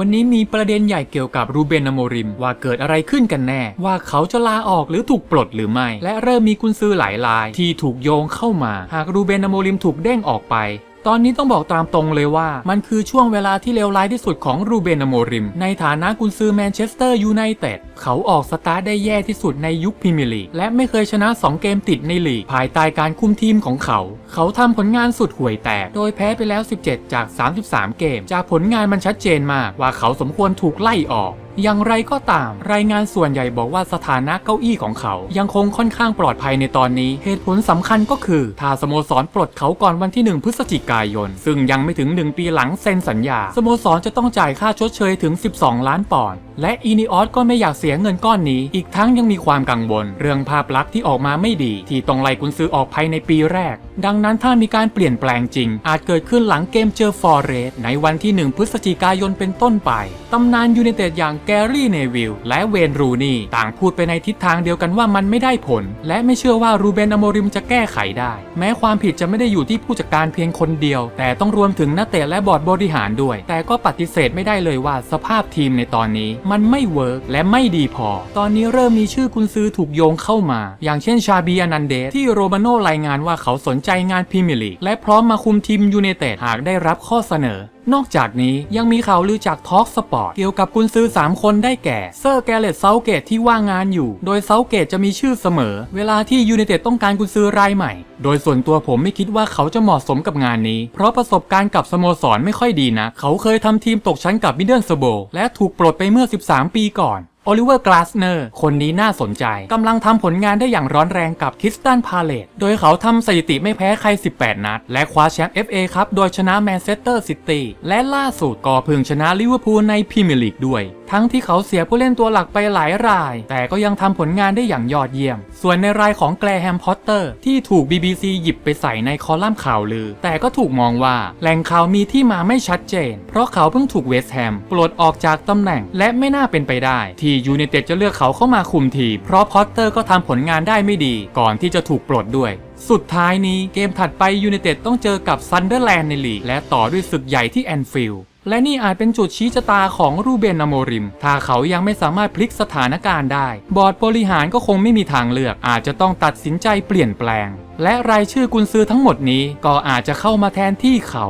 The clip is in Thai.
วันนี้มีประเด็นใหญ่เกี่ยวกับรูเบนอโมริม ว่าเกิดอะไรขึ้นกันแน่ ว่าเขาจะลาออกหรือถูกปลดหรือไม่ และเริ่มมีกุญซือหลายราย ที่ถูกโยงเข้ามา หากรูเบนอโมริมถูกเด้งออกไป ตอนนี้ต้องบอกตามตรงเลยว่า มันคือช่วงเวลาที่เลวร้ายที่สุดของรูเบนอโมริม ในฐานะกุนซือแมนเชสเตอร์ยูไนเต็ดเขาออกสตาร์ทได้แย่ที่สุดในยุคพรีเมียร์ลีกและไม่เคยชนะ 2 เกมติดในลีก ภายใต้การคุมทีมของเขา เขาทำผลงานสุดห่วยแตก โดยแพ้ไปแล้ว 17 จาก 33 เกม จากผลงานมันชัดเจนมากว่าเขาสมควรถูกไล่ออก อย่างไรก็ตาม รายงานส่วนใหญ่บอกว่าสถานะเก้าอี้ของเขา ยังคงค่อนข้างปลอดภัยในตอนนี้ เหตุผลสำคัญก็คือถ้าสโมสรปลดเขาก่อนวันที่ 1 พฤศจิกายน ซึ่งยังไม่ถึง 1 ปีหลังเซ็นสัญญา สโมสรจะต้องจ่ายค่าชดเชยถึง 12 ล้านปอนด์ และอีนิออสก็ไม่อยากเสียเงินก้อนนี้ อีกทั้งยังมีความกังวล เรื่องภาพลักษณ์ที่ออกมาไม่ดี ที่ต้องไล่กุนซื้อออกภายในปีแรก ดังนั้นถ้ามีการเปลี่ยนแปลงจริง อาจเกิดขึ้นหลังเกมเจอฟอร์เรสในวันที่ 1 พฤศจิกายนเป็นต้นไป ตำนานยูไนเต็ดอย่างแกรี่เนวิลและเวนรูนี่ต่างพูดไปในทิศทางเดียวกันว่ามันไม่ได้ผล และไม่เชื่อว่ารูเบนอโมริมจะแก้ไขได้ แม้ความผิดจะไม่ได้อยู่ที่ผู้จัดการเพียงคนเดียว แต่ต้องรวมถึงนักเตะและบอร์ดบริหารด้วย แต่ก็ปฏิเสธไม่ได้เลยว่าสภาพทีมในตอนนี้มันไม่เวิร์กและไม่ดีพอ ตอนนี้เริ่มมีชื่อกุนซือถูกโยงเข้ามา อย่างเช่นชาบีอนันเดสที่โรมาโน่รายงานว่าเขาสนใจงานพรีเมียร์ลีกและพร้อมมาคุมทีมยูเนเต็ดหากได้รับข้อเสนอ นอกจากนี้ยังมีข่าวลือจากทอล์กสปอร์ตเกี่ยวกับกุนซือ 3 คนได้แก่ เซอร์แกเลตเซาเกตที่ว่างงานอยู่ โดยเซาเกตจะมีชื่อเสมอ เวลาที่ยูไนเต็ดต้องการกุนซือรายใหม่ โดยส่วนตัวผมไม่คิดว่าเขาจะเหมาะสมกับงานนี้ เพราะประสบการณ์กับสโมสรไม่ค่อยดีนะ เขาเคยทำทีมตกชั้นกับมิดเดิลสโบและถูกปลดไปเมื่อ 13 ปีก่อน อลิเวอร์กลาสเนอร์คนนี้น่าสนใจกำลังทำผลงานได้อย่างร้อนแรงกับคิสตันพาเลตโดยเขาทำสถิติไม่แพ้ใคร 18 นัด และคว้าแชมป์ FA ครับโดยชนะแมนเชสเตอร์ซิตี้และล่าสุดก็เพิ่งชนะลิเวอร์พูลในพรีเมียร์ลีกด้วย ทั้งที่เขาเสียผู้เล่นตัวหลักไปหลายราย แต่ก็ยังทำผลงานได้อย่างยอดเยี่ยม ส่วนในรายของแกลแฮมพอตเตอร์ที่ถูก BBC หยิบไปใส่ในคอลัมน์ข่าวลือ แต่ก็ถูกมองว่าแหล่งข่าวมีที่มาไม่ชัดเจน เพราะเขาเพิ่งถูกเวสต์แฮมปลดออกจากตำแหน่ง และไม่น่าเป็นไปได้ ที่ยูไนเต็ดจะเลือกเขาเข้ามาคุมทีมเพราะพอตเตอร์ก็ทำผลงานได้ไม่ดี ก่อนที่จะถูกปลดด้วยสุดท้ายนี้เกมถัดไปยูไนเต็ดต้องเจอกับซันเดอร์แลนด์ในลีกและต่อด้วยศึกใหญ่ที่แอนฟิลด์ และนี่อาจเป็นจุดชี้ชะตาของรูเบนอโมริม ถ้าเขายังไม่สามารถพลิกสถานการณ์ได้ บอร์ดบริหารก็คงไม่มีทางเลือก อาจจะต้องตัดสินใจเปลี่ยนแปลง และรายชื่อกุนซือทั้งหมดนี้ก็อาจจะเข้ามาแทนที่เขา